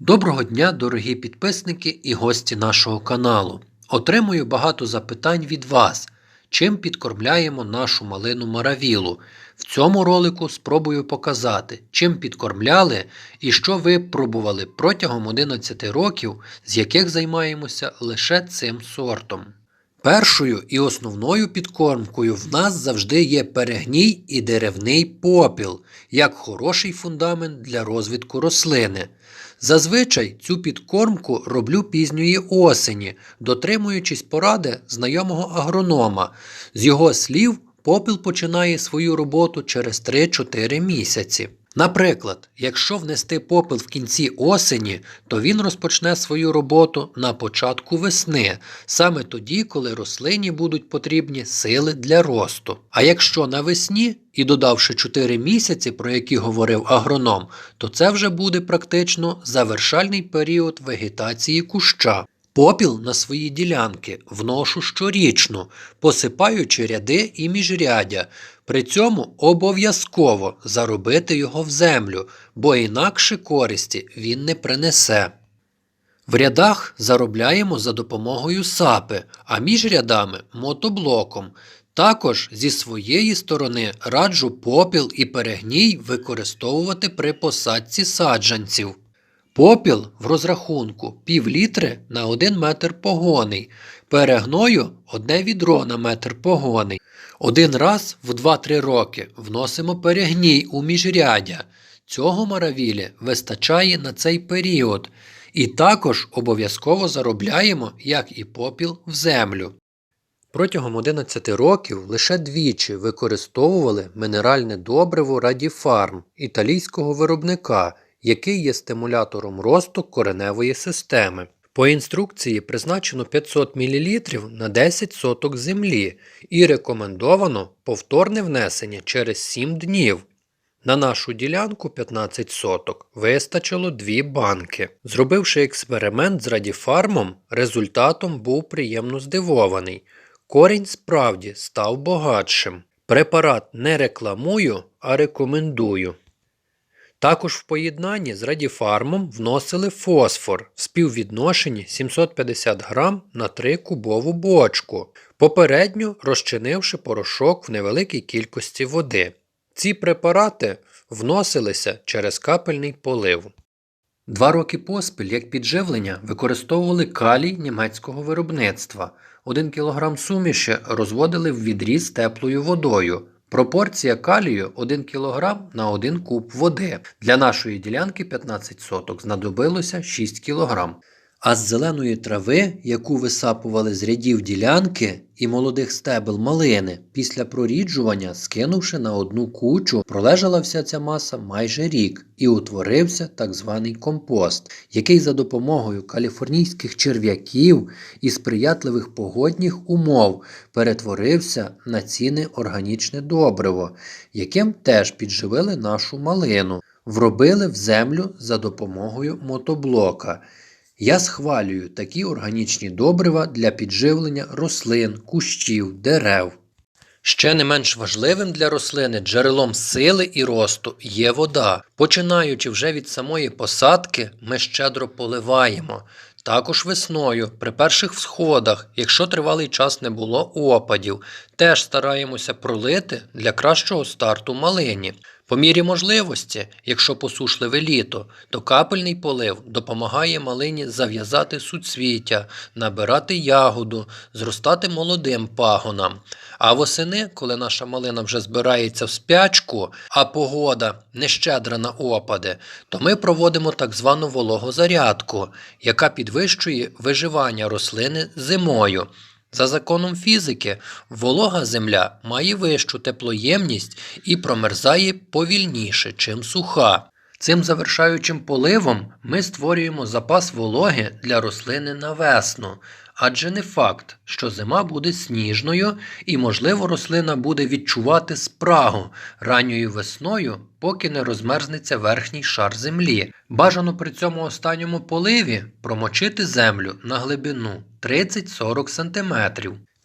Доброго дня, дорогі підписники і гості нашого каналу. Отримую багато запитань від вас, чим підкормляємо нашу малину маравілу. В цьому ролику спробую показати, чим підкормляли і що ви пробували протягом 11 років, з яких займаємося лише цим сортом. Першою і основною підкормкою в нас завжди є перегній і деревний попіл, як хороший фундамент для розвитку рослини. Зазвичай цю підкормку роблю пізньої осені, дотримуючись поради знайомого агронома. З його слів, попіл починає свою роботу через 3-4 місяці. Наприклад, якщо внести попіл в кінці осені, то він розпочне свою роботу на початку весни, саме тоді, коли рослині будуть потрібні сили для росту. А якщо навесні і додавши 4 місяці, про які говорив агроном, то це вже буде практично завершальний період вегетації куща. Попіл на свої ділянки вношу щорічно, посипаючи ряди і міжрядя. При цьому обов'язково заробити його в землю, бо інакше користі він не принесе. В рядах заробляємо за допомогою сапи, а між рядами мотоблоком. Також зі своєї сторони раджу попіл і перегній використовувати при посадці саджанців. Попіл в розрахунку пів літри на 1 метр погоний, перегною одне відро на метр погоний. Один раз в 2-3 роки вносимо перегній у міжрядя. Цього маравілі вистачає на цей період. І також обов'язково заробляємо, як і попіл, в землю. Протягом 11 років лише двічі використовували мінеральне добриво Радіфарм італійського виробника, який є стимулятором росту кореневої системи. По інструкції призначено 500 мл на 10 соток землі і рекомендовано повторне внесення через 7 днів. На нашу ділянку 15 соток вистачило 2 банки. Зробивши експеримент з радіфармом, результатом був приємно здивований. Корінь справді став багатшим. Препарат не рекламую, а рекомендую. Також в поєднанні з радіфармом вносили фосфор в співвідношенні 750 грам на 3 кубову бочку, попередньо розчинивши порошок в невеликій кількості води. Ці препарати вносилися через капельний полив. Два роки поспіль як підживлення використовували калій німецького виробництва. 1 кг суміші розводили в відрі з теплою водою. Пропорція калію 1 кг на 1 куб води. Для нашої ділянки 15 соток знадобилося 6 кг. А з зеленої трави, яку висапували з рядів ділянки і молодих стебел малини, після проріджування, скинувши на одну кучу, пролежала вся ця маса майже рік і утворився так званий компост, який за допомогою каліфорнійських черв'яків і сприятливих погодних умов перетворився на цінне органічне добриво, яким теж підживили нашу малину, вробили в землю за допомогою мотоблока. Я схвалюю такі органічні добрива для підживлення рослин, кущів, дерев. Ще не менш важливим для рослини джерелом сили і росту є вода. Починаючи вже від самої посадки, ми щедро поливаємо. Також весною, при перших всходах, якщо тривалий час не було опадів, теж стараємося пролити для кращого старту малині. По мірі можливості, якщо посушливе літо, то капельний полив допомагає малині зав'язати суцвіття, набирати ягоду, зростати молодим пагонам. А восени, коли наша малина вже збирається в спячку, а погода не щедра на опади, то ми проводимо так звану вологозарядку, яка підвищує виживання рослини зимою. За законом фізики, волога земля має вищу теплоємність і промерзає повільніше, чим суха. Цим завершаючим поливом ми створюємо запас вологи для рослини на весну, адже не факт, що зима буде сніжною і, можливо, рослина буде відчувати спрагу ранньою весною, поки не розмерзнеться верхній шар землі. Бажано при цьому останньому поливі промочити землю на глибину 30-40 см.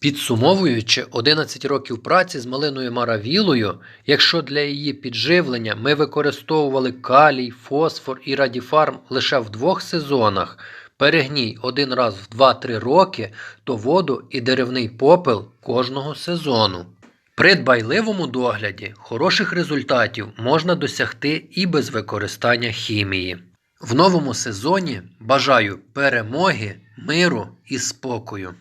Підсумовуючи 11 років праці з малиною маравілою, якщо для її підживлення ми використовували калій, фосфор і радіфарм лише в двох сезонах, перегній один раз в 2-3 роки, то воду і деревний попел кожного сезону. При дбайливому догляді хороших результатів можна досягти і без використання хімії. В новому сезоні бажаю перемоги, миру і спокою.